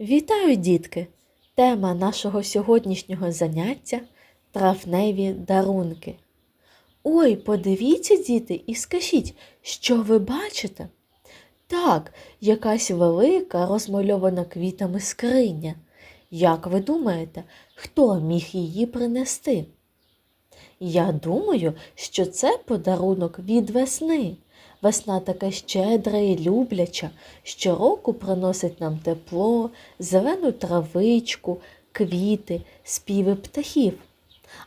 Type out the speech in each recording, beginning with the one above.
Вітаю, дітки! Тема нашого сьогоднішнього заняття травневі дарунки. Ой, подивіться, діти, і скажіть, що ви бачите? Так, якась велика розмальована квітами скриня. Як ви думаєте, хто міг її принести? Я думаю, що це подарунок від весни. Весна така щедра і любляча, щороку приносить нам тепло, зелену травичку, квіти, співи птахів.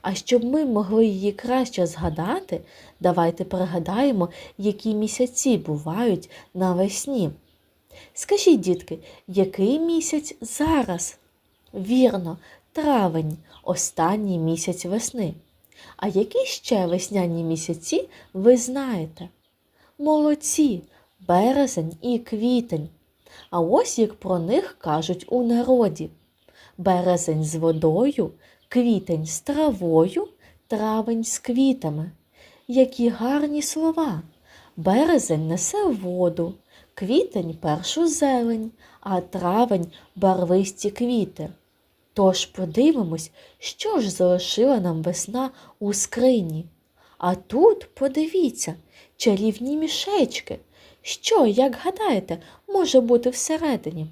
А щоб ми могли її краще згадати, давайте пригадаємо, які місяці бувають навесні. Скажіть, дітки, який місяць зараз? Вірно, травень, останній місяць весни. А які ще весняні місяці ви знаєте? Молодці, березень і квітень. А ось як про них кажуть у народі. Березень з водою, квітень з травою, травень з квітами. Які гарні слова. Березень несе воду, квітень першу зелень, а травень барвисті квіти. Тож подивимось, що ж залишила нам весна у скрині. А тут, подивіться, чарівні мішечки. Що, як гадаєте, може бути всередині?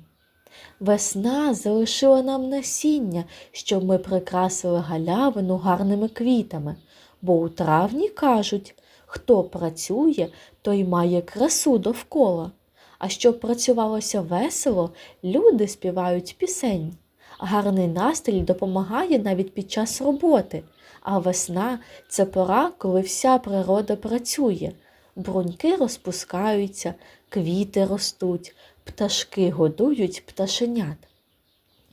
Весна залишила нам насіння, щоб ми прикрасили галявину гарними квітами, бо у травні кажуть, хто працює, той має красу довкола. А щоб працювалося весело, люди співають пісень. Гарний настрій допомагає навіть під час роботи, а весна це пора, коли вся природа працює. Бруньки розпускаються, квіти ростуть, пташки годують пташенят.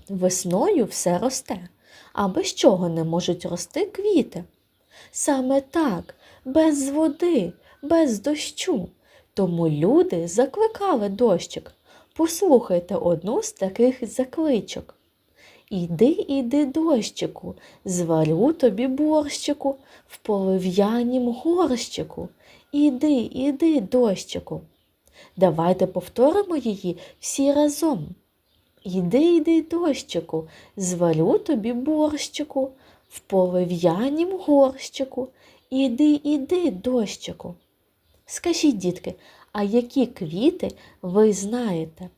Весною все росте, а без чого не можуть рости квіти? Саме так, без води, без дощу. Тому люди закликали дощик. Послухайте одну з таких закличок. Іди, іди, дощику, зварю тобі борщику в полив'янім горщику. Іди, іди, дощику. Давайте повторимо її всі разом. Іди, іди, дощику, зварю тобі борщику в полив'янім горщику. Іди, іди, дощику. Скажіть, дітки, а які квіти ви знаєте?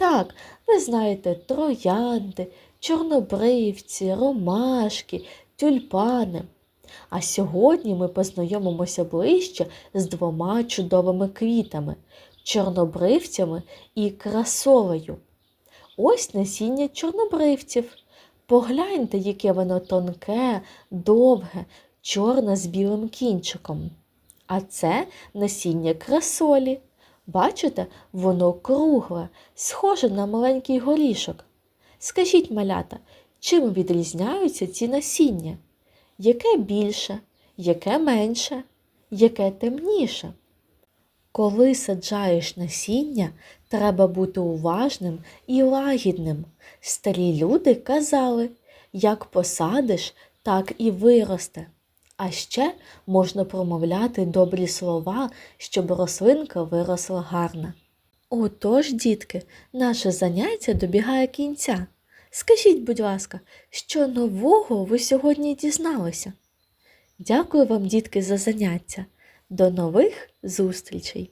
Так, ви знаєте троянди, чорнобривці, ромашки, тюльпани. А сьогодні ми познайомимося ближче з двома чудовими квітами чорнобривцями і красолею. Ось насіння чорнобривців. Погляньте, яке воно тонке, довге, чорне з білим кінчиком. А це насіння красолі. Бачите, воно кругле, схоже на маленький горішок. Скажіть, малята, чим відрізняються ці насіння? Яке більше, яке менше, яке темніше? Коли саджаєш насіння, треба бути уважним і лагідним. Старі люди казали, як посадиш, так і виросте. А ще можна промовляти добрі слова, щоб рослинка виросла гарна. Отож, дітки, наше заняття добігає кінця. Скажіть, будь ласка, що нового ви сьогодні дізналися? Дякую вам, дітки, за заняття. До нових зустрічей!